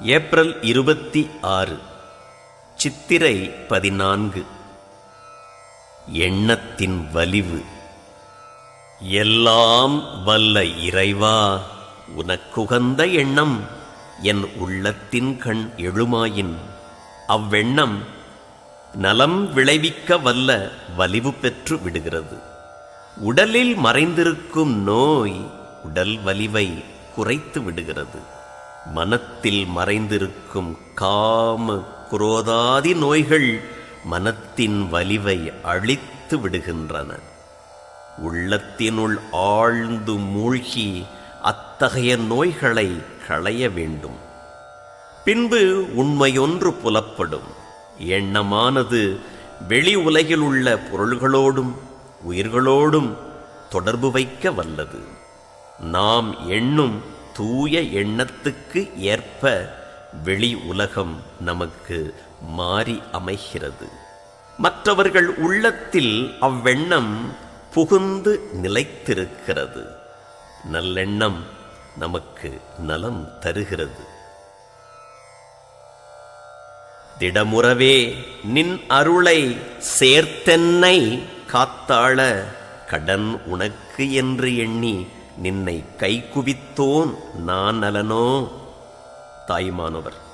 April இருபத்தி ஆறு சித்திரை பதினான்கு. எண்ணத்தின் வலிவு எல்லாம் வல்ல இறைவா உனக்குகந்த எண்ணம் என் உள்ளத்தின் கண் எழுமாயின். அவ்வெண்ணம் நலம் விளைவிக்க வல்ல வலிவு பெற்று விடுகிறது. உடலில் மறைந்திருக்கும் நோய் உடல் வலிவை குறைத்து விடுகிறது. மனத்தில் மறைந்திருக்கும் காம குரோதாதி நோய்கள் மனத்தின் வலிவை அழித்து விடுகின்றன. உள்ளத்தினுள் ஆழ்ந்து மூழ்கி அத்தகைய நோய்களை களைய வேண்டும். பின்பு உண்மையொன்று புலப்படும். எண்ணமானது வெளி உலகில் உள்ள பொருள்களோடும் உயிர்களோடும் தொடர்பு வைக்க வல்லது. நாம் எண்ணும் தூய எண்ணத்துக்கு ஏற்ப வெளி உலகம் நமக்கு மாறி அமைகிறது. மற்றவர்கள் உள்ளத்தில் அவ்வெண்ணம் புகுந்து நிலைத்திருக்கிறது. நல்லெண்ணம் நமக்கு நலம் தருகிறது. திடமுறவே நின் அருளை சேர்த்தென்னை காத்தாள கடன் உனக்கு என்று எண்ணி நின்னை கைக்குவித்தோன் நான் நலனோ? தாயுமானவர்.